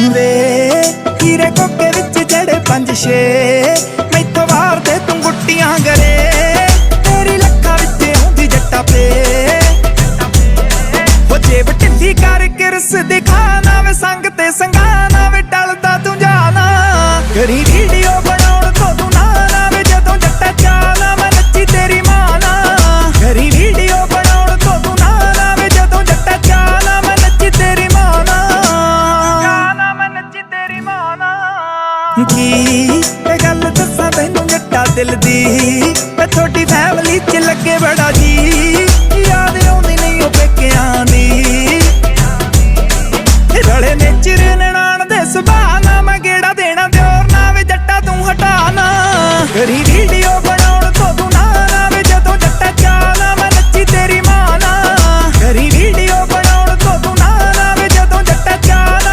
ਵੇ, ਹੀਰੇ ਕੋਕੇ ਵਿੱਚ ਜੜੇ ਪੰਜ ਛੇ, ਮੈਥੋਂ ਵਾਰ ਦੇ ਤੂੰ ਗੁੱਟੀਆਂ ਗਰੇ। ਤੇਰੀ ਲੱਖਾਂ ਵਿੱਚ ਆਉਂਦੀ ਜੱਟਾ ਪੇ। ਹੋ ਜੇਬ ਢਿੱਲੀ ਕਰ ਕਿਰਸ ਦਿਖਾਣਾ ਵੇ ਸੰਗ ਤੇ ਸੰਗਾਣਾ ਵੇ ਟਲਦਾ ਤੂੰ ਜਾਣਾ। ਕਰੀ ਵੀਡੀਓ ਕੀ ਇਹ ਗੱਲ ਦੱਸਾਂ ਤੈਨੂੰ ਜੱਟਾ ਦਿਲ ਦੀ। ਮੈਂ ਤੁਹਾਡੀ ਫੈਮਿਲੀ ਚ ਲੱਗੇ ਬੜਾ ਜੀ। ਯਾਦ ਆਉਂਦੀ, ਨਹੀਂ ਉਹ ਪੇਕਿਆਂ ਦੀ। ਰਲੇ